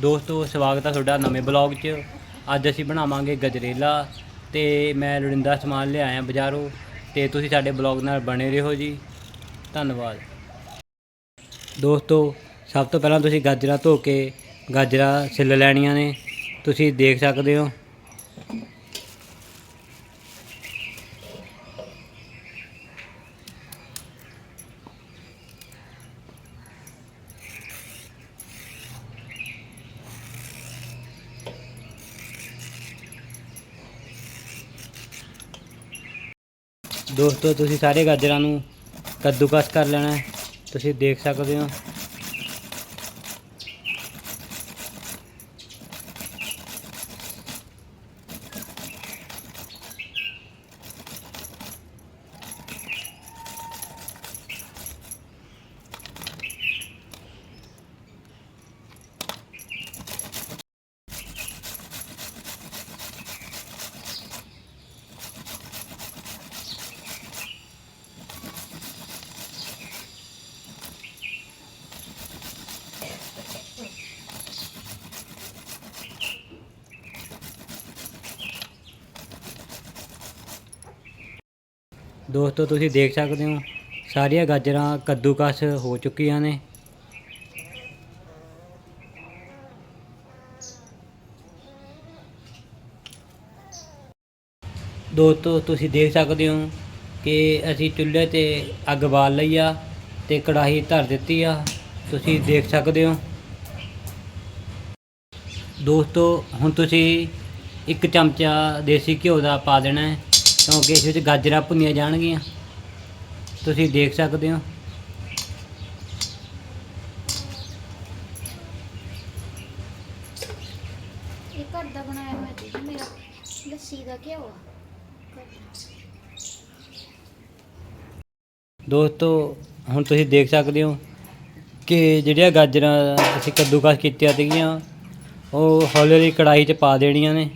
ਦੋਸਤੋ, ਸਵਾਗਤ ਹੈ ਤੁਹਾਡਾ ਨਵੇਂ ਬਲੌਗ 'ਚ। ਅੱਜ ਅਸੀਂ ਬਣਾਵਾਂਗੇ ਗਜਰੇਲਾ ਤੇ ਮੈਂ ਲੋੜੀਂਦਾ ਸਮਾਨ ਲਿਆਇਆ ਬਾਜ਼ਾਰੋਂ ਤੇ ਤੁਸੀਂ ਸਾਡੇ ਬਲੌਗ ਨਾਲ ਬਣੇ ਰਹੋ ਜੀ। ਧੰਨਵਾਦ। ਦੋਸਤੋ, ਸਭ ਤੋਂ ਪਹਿਲਾਂ ਤੁਸੀਂ ਗਾਜਰਾਂ ਧੋ ਕੇ ਗਾਜਰਾਂ ਛਿੱਲ ਲੈਣੀਆਂ ਨੇ। ਤੁਸੀਂ ਦੇਖ ਸਕਦੇ ਹੋ ਦੋਸਤੋ ਤੁਸੀਂ ਸਾਰੇ ਗਾਜਰਾਂ ਨੂੰ ਕੱਦੂਕਸ ਕਰ ਲੈਣਾ ਤੁਸੀਂ ਦੇਖ ਸਕਦੇ ਹੋ। ਦੋਸਤੋ, ਤੁਸੀਂ ਦੇਖ ਸਕਦੇ ਹੋ, ਸਾਰੀਆਂ ਗਾਜਰਾਂ ਕੱਦੂਕਸ ਹੋ ਚੁੱਕੀਆਂ ਨੇ। ਦੋਸਤੋ, ਤੁਸੀਂ ਦੇਖ ਸਕਦੇ ਹੋ ਕਿ ਅਸੀਂ ਚੁੱਲ੍ਹੇ ਤੇ ਅੱਗ ਬਾਲ ਲਈ ਆ ਤੇ ਕੜਾਹੀ ਧਰ ਦਿੱਤੀ ਆ। ਤੁਸੀਂ ਦੇਖ ਸਕਦੇ ਹੋ। ਦੋਸਤੋ, ਹੁਣ ਤੁਸੀਂ ਇੱਕ ਚਮਚਾ ਦੇਸੀ ਘਿਓ ਦਾ ਪਾ ਦੇਣਾ ਹੈ। ਕਿਉਂਕਿ ਇਸ ਵਿੱਚ ਗਾਜਰਾਂ ਭੁੰਨੀਆਂ ਜਾਣਗੀਆਂ। ਤੁਸੀਂ ਦੇਖ ਸਕਦੇ ਹੋ। ਇਹ ਘਰ ਦਾ ਬਣਾਇਆ ਹੋਇਆ ਜੀ ਮੇਰਾ ਲੱਸੀ ਦਾ ਘਿਓ ਆ। ਘਰ ਦਾ। ਦੋਸਤੋ ਹੁਣ ਤੁਸੀਂ ਦੇਖ ਸਕਦੇ ਹੋ ਕਿ ਜਿਹੜੀਆਂ ਗਾਜਰਾਂ ਅਸੀਂ ਕੱਦੂਕਸ ਕੀਤੀਆਂ ਸੀਗੀਆਂ ਉਹ ਹੌਲੀ ਹੌਲੀ ਕੜਾਹੀ 'ਚ ਪਾ ਦੇਣੀਆਂ ਨੇ।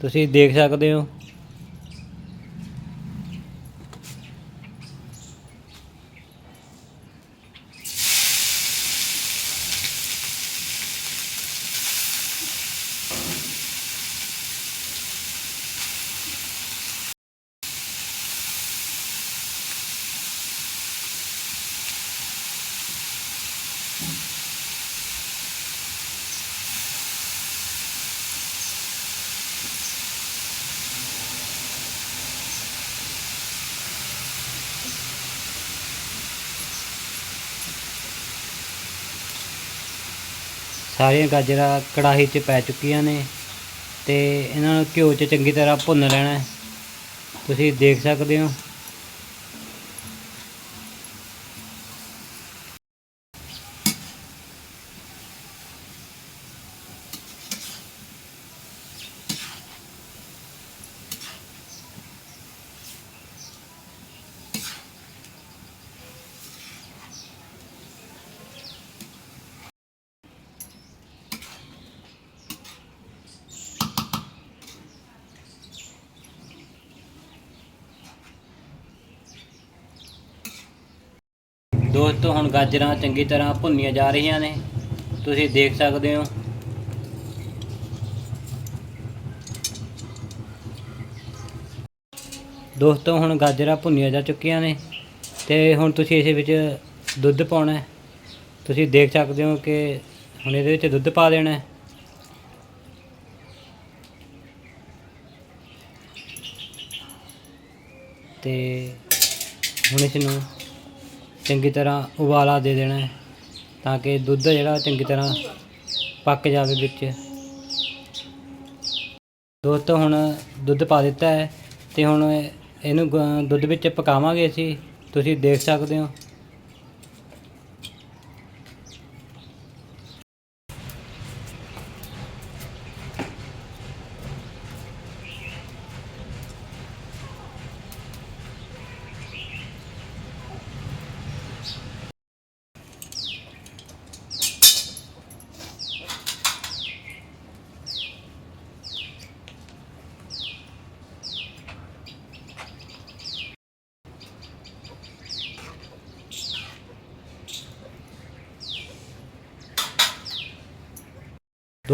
ਤੁਸੀਂ ਦੇਖ ਸਕਦੇ ਹੋ। ਸਾਰੀਆਂ ਗਾਜਰਾਂ ਕੜਾਹੀ 'ਚ ਪੈ ਚੁੱਕੀਆਂ ਨੇ ਤੇ ਇਹਨਾਂ ਨੂੰ ਘਿਓ 'ਚ ਚੰਗੀ ਤਰ੍ਹਾਂ ਭੁੰਨ ਲੈਣਾ ਤੁਸੀਂ ਦੇਖ ਸਕਦੇ ਹੋ। ਦੋਸਤੋ, ਹੁਣ ਗਾਜਰਾਂ ਚੰਗੀ ਤਰ੍ਹਾਂ ਭੁੰਨੀਆਂ ਜਾ ਰਹੀਆਂ ਨੇ। ਤੁਸੀਂ ਦੇਖ ਸਕਦੇ ਹੋ। ਦੋਸਤੋ, ਹੁਣ ਗਾਜਰਾਂ ਭੁੰਨੀਆਂ ਜਾ ਚੁੱਕੀਆਂ ਨੇ ਤੇ ਹੁਣ ਤੁਸੀਂ ਇਸ ਵਿੱਚ ਦੁੱਧ ਪਾਉਣਾ ਤੁਸੀਂ ਦੇਖ ਸਕਦੇ ਹੋ ਕਿ ਹੁਣ ਇਹਦੇ ਵਿੱਚ ਦੁੱਧ ਪਾ ਦੇਣਾ ਹੈ। ਤੇ ਹੁਣ ਇਸ ਨੂੰ ਚੰਗੀ ਤਰ੍ਹਾਂ ਉਬਾਲਾ ਦੇ ਦੇਣਾ ਹੈ ਤਾਂ ਕਿ ਦੁੱਧ ਜਿਹੜਾ ਚੰਗੀ ਤਰ੍ਹਾਂ ਪੱਕ ਜਾਵੇ ਵਿੱਚ। ਦੋਸਤੋ ਹੁਣ ਦੁੱਧ ਪਾ ਦਿੱਤਾ ਹੈ ਤੇ ਹੁਣ ਇਹਨੂੰ ਗ- ਦੁੱਧ ਵਿੱਚ ਪਕਾਵਾਂਗੇ ਅਸੀਂ। ਤੁਸੀਂ ਦੇਖ ਸਕਦੇ ਹੋ।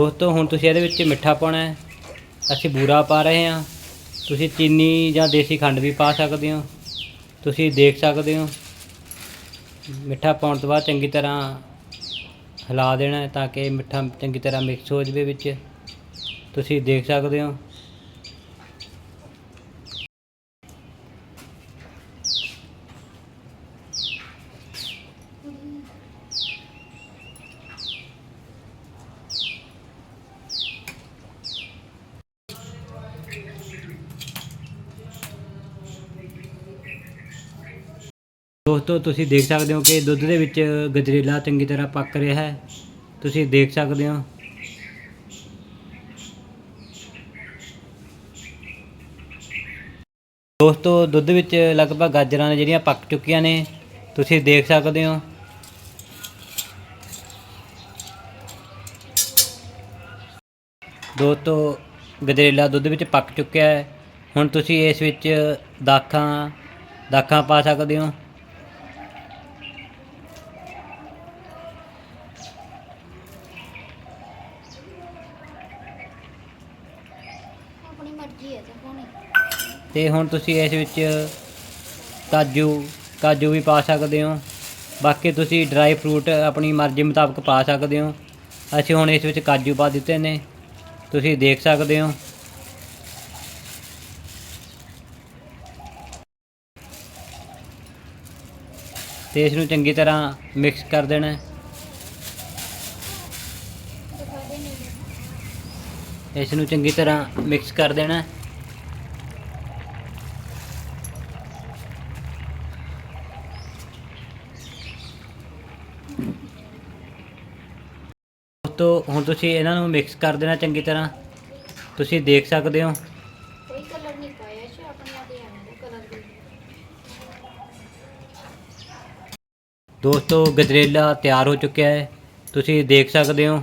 ਦੋਸਤੋ, ਹੁਣ ਤੁਸੀਂ ਇਹਦੇ ਵਿੱਚ ਮਿੱਠਾ ਪਾਉਣਾ ਹੈ। ਅਸੀਂ ਬੂਰਾ ਪਾ ਰਹੇ ਹਾਂ। ਤੁਸੀਂ ਚੀਨੀ ਜਾਂ ਦੇਸੀ ਖੰਡ ਵੀ ਪਾ ਸਕਦੇ ਹੋ। ਤੁਸੀਂ ਦੇਖ ਸਕਦੇ ਹੋ। ਮਿੱਠਾ ਪਾਉਣ ਤੋਂ ਬਾਅਦ ਚੰਗੀ ਤਰ੍ਹਾਂ ਹਿਲਾ ਦੇਣਾ ਤਾਂ ਕਿ ਮਿੱਠਾ ਚੰਗੀ ਤਰ੍ਹਾਂ ਮਿਕਸ ਹੋ ਜਾਵੇ ਵਿੱਚ। ਤੁਸੀਂ ਦੇਖ ਸਕਦੇ ਹੋ। ਦੋਸਤੋ, ਤੁਸੀਂ ਦੇਖ ਸਕਦੇ ਹੋ ਕਿ ਦੁੱਧ ਦੇ ਵਿੱਚ ਗਜਰੇਲਾ ਚੰਗੀ ਤਰ੍ਹਾਂ ਪੱਕ ਰਿਹਾ ਹੈ। ਤੁਸੀਂ ਦੇਖ ਸਕਦੇ ਹੋ। ਦੋਸਤੋ, ਦੁੱਧ ਵਿੱਚ ਲਗਭਗ ਗਾਜਰਾਂ ਨੇ ਜਿਹੜੀਆਂ ਪੱਕ ਚੁੱਕੀਆਂ ਨੇ, ਤੁਸੀਂ ਦੇਖ ਸਕਦੇ ਹੋ। ਦੋਸਤੋ, ਗਜਰੇਲਾ ਦੁੱਧ ਵਿੱਚ ਪੱਕ ਚੁੱਕਿਆ ਹੈ। ਹੁਣ ਤੁਸੀਂ ਇਸ ਵਿੱਚ ਦਾਖਾਂ ਦਾਖਾਂ ਪਾ ਸਕਦੇ ਹੋ। ਆਪਣੀ ਹੈ ਤਾਂ ਪਾਉਣੀ ਤੇ ਹੁਣ ਤੁਸੀਂ ਇਸ ਵਿੱਚ ਕਾਜੂ ਕਾਜੂ ਵੀ ਪਾ ਸਕਦੇ ਹੋ। ਬਾਕੀ ਤੁਸੀਂ ਡਰਾਈ ਫਰੂਟ ਆਪਣੀ ਮਰਜ਼ੀ ਮੁਤਾਬਕ ਪਾ ਸਕਦੇ ਹੋ। ਅਸੀਂ ਹੁਣ ਇਸ ਵਿੱਚ ਕਾਜੂ ਪਾ ਦਿੱਤੇ ਨੇ। ਤੁਸੀਂ ਦੇਖ ਸਕਦੇ ਹੋ। ਤੇ ਇਸ ਨੂੰ ਚੰਗੀ ਤਰ੍ਹਾਂ ਮਿਕਸ ਕਰ ਦੇਣਾ ਹੈ। ਦਿਖਾ ਦੇ ਨਹੀਂ ਇਸ ਨੂੰ ਚੰਗੀ ਤਰ੍ਹਾਂ ਮਿਕਸ ਕਰ ਦੇਣਾ। ਦੋਸਤੋ ਹੁਣ ਤੁਸੀਂ ਇਹਨਾਂ ਨੂੰ ਮਿਕਸ ਕਰ ਦੇਣਾ ਚੰਗੀ ਤਰ੍ਹਾਂ। ਤੁਸੀਂ ਦੇਖ ਸਕਦੇ ਹੋ। ਕੋਈ ਕਲਰ ਨਹੀਂ ਪਾਇਆ ਸੀ ਆਪਣੇ ਆਪ ਹੀ ਆਣਾ ਕਲਰ ਦੇ ਦੋਸਤੋ ਗਜਰੇਲਾ ਤਿਆਰ ਹੋ ਚੁੱਕਿਆ ਹੈ। ਤੁਸੀਂ ਦੇਖ ਸਕਦੇ ਹੋ।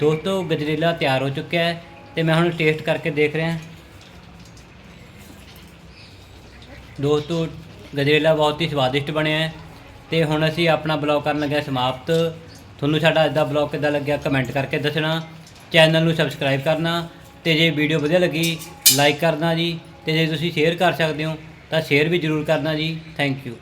ਦੋਸਤੋ, ਗਜਰੇਲਾ ਤਿਆਰ ਹੋ ਚੁੱਕਿਆ ਹੈ ਤੇ ਮੈਂ ਹੁਣ ਟੇਸਟ ਕਰਕੇ ਦੇਖ ਰਿਹਾ ਦੋਸਤੋ, ਗਜਰੇਲਾ ਬਹੁਤ ਹੀ ਸਵਾਦਿਸ਼ਟ ਬਣਿਆ ਹੈ ਤੇ ਹੁਣ ਅਸੀਂ ਆਪਣਾ ਬਲੌਗ ਕਰਨ ਲੱਗਿਆ ਸਮਾਪਤ। ਤੁਹਾਨੂੰ ਸਾਡਾ ਅੱਜ ਦਾ ਬਲੌਗ ਕਿੱਦਾਂ ਲੱਗਿਆ ਕਮੈਂਟ ਕਰਕੇ ਦੱਸਣਾ। ਚੈਨਲ ਨੂੰ ਸਬਸਕ੍ਰਾਈਬ ਕਰਨਾ ਤੇ ਜੇ ਵੀਡੀਓ ਵਧੀਆ ਲੱਗੀ ਲਾਈਕ ਕਰਨਾ ਜੀ ਤੇ ਜੇ ਤੁਸੀਂ ਸ਼ੇਅਰ ਕਰ ਸਕਦੇ ਹੋ ਤਾਂ ਸ਼ੇਅਰ ਵੀ ਜ਼ਰੂਰ ਕਰਨਾ ਜੀ। Thank you